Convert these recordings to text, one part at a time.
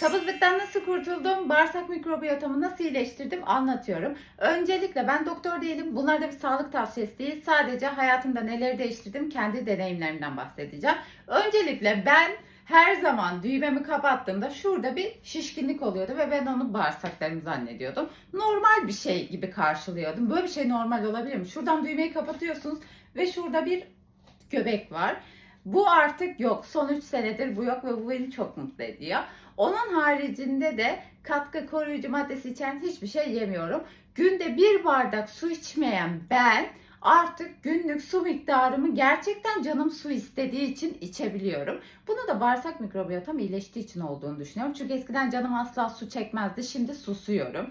Kabızlıktan nasıl kurtuldum, bağırsak mikrobiyotamı nasıl iyileştirdim anlatıyorum. Öncelikle ben doktor değilim. Bunlar da bir sağlık tavsiyesi değil. Sadece hayatımda neleri değiştirdim kendi deneyimlerimden bahsedeceğim. Öncelikle ben her zaman düğmemi kapattığımda şurada bir şişkinlik oluyordu ve ben onu bağırsaklarım zannediyordum. Normal bir şey gibi karşılıyordum. Böyle bir şey normal olabilir mi? Şuradan düğmeyi kapatıyorsunuz ve şurada bir göbek var. Bu artık yok. Son 3 senedir bu yok ve bu beni çok mutlu ediyor. Onun haricinde de katkı koruyucu maddesi içeren hiçbir şey yemiyorum. Günde bir bardak su içmeyen ben artık günlük su miktarımı gerçekten canım su istediği için içebiliyorum. Bunu da bağırsak mikrobiyotam iyileştiği için olduğunu düşünüyorum. Çünkü eskiden canım asla su çekmezdi. Şimdi susuyorum.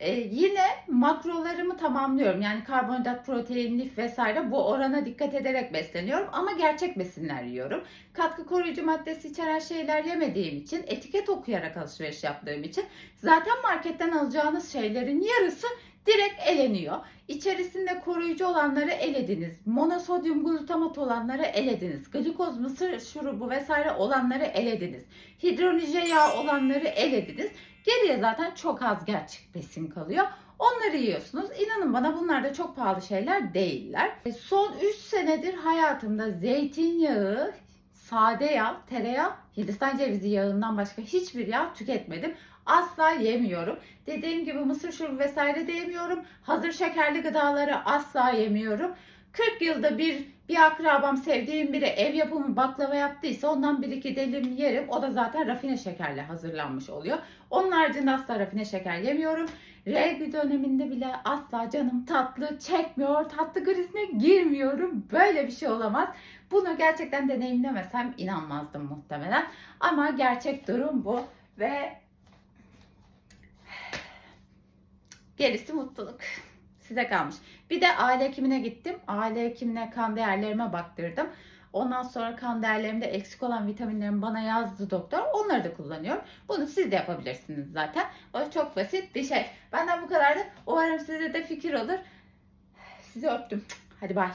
Ee, yine makrolarımı tamamlıyorum. Yani karbonhidrat, protein, lif vesaire bu orana dikkat ederek besleniyorum. Ama gerçek besinler yiyorum. Katkı koruyucu maddesi içeren şeyler yemediğim için, etiket okuyarak alışveriş yaptığım için zaten marketten alacağınız şeylerin yarısı direkt eleniyor. İçerisinde koruyucu olanları elediniz. Monosodyum glutamat olanları elediniz. Glikoz, mısır şurubu vesaire olanları elediniz. Hidrolize yağ olanları elediniz. Geriye zaten çok az gerçek besin kalıyor. Onları yiyorsunuz. İnanın bana bunlar da çok pahalı şeyler değiller. E, Son 3 senedir hayatımda zeytinyağı, sade yağ, tereyağı, Hindistan cevizi yağından başka hiçbir yağ tüketmedim. Asla yemiyorum. Dediğim gibi mısır şurubu vesaire de yemiyorum. Hazır şekerli gıdaları asla yemiyorum. 40 yılda bir bir akrabam sevdiğim biri ev yapımı baklava yaptıysa ondan bir iki dilim yerim. O da zaten rafine şekerle hazırlanmış oluyor. Onun haricinde asla rafine şeker yemiyorum. Regl döneminde bile asla canım tatlı çekmiyor. Tatlı krizine girmiyorum. Böyle bir şey olamaz. Bunu gerçekten deneyimlemesem inanmazdım muhtemelen. Ama gerçek durum bu. Ve gerisi mutluluk. Size kalmış. Bir de aile hekimine gittim. Aile hekimine kan değerlerime baktırdım. Ondan sonra kan değerlerimde eksik olan vitaminlerimi bana yazdı doktor. Onları da kullanıyorum. Bunu siz de yapabilirsiniz zaten. O çok basit bir şey. Benden bu kadardı. Umarım size de fikir olur. Sizi öptüm. Hadi bay.